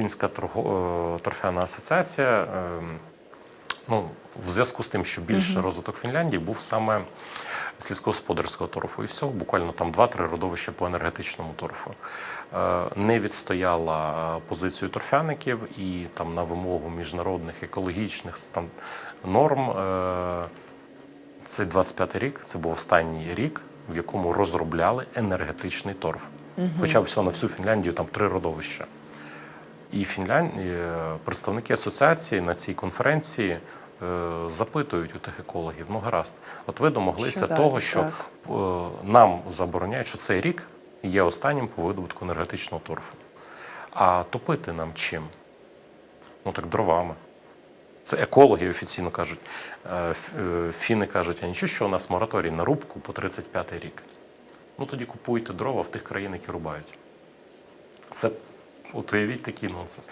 Фінська е, торфяна асоціація. е, Ну, в зв'язку з тим, що більше розвиток Фінляндії був саме сільськогосподарського торфу і всього, буквально там 2-3 родовища по енергетичному торфу. Е, Не відстояла е, позицію торфяників і там на вимогу міжнародних екологічних стан- норм. е, Цей 25-й рік це був останній рік, в якому розробляли енергетичний торф. Хоча все на всю Фінляндію там три родовища. І Фінлянд... е, представники асоціації на цій конференції е, запитують у тих екологів: ну гаразд, от ви домоглися Що того, що Так. е, нам забороняють, що цей рік є останнім по видобутку енергетичного торфу. А топити нам чим? Ну так дровами. Це екологи офіційно кажуть. Фіни кажуть, а нічого, що у нас мораторій на рубку по 35-й рік. Ну тоді купуйте дрова в тих країн, які рубають. Це от уявіть такий нонсенс.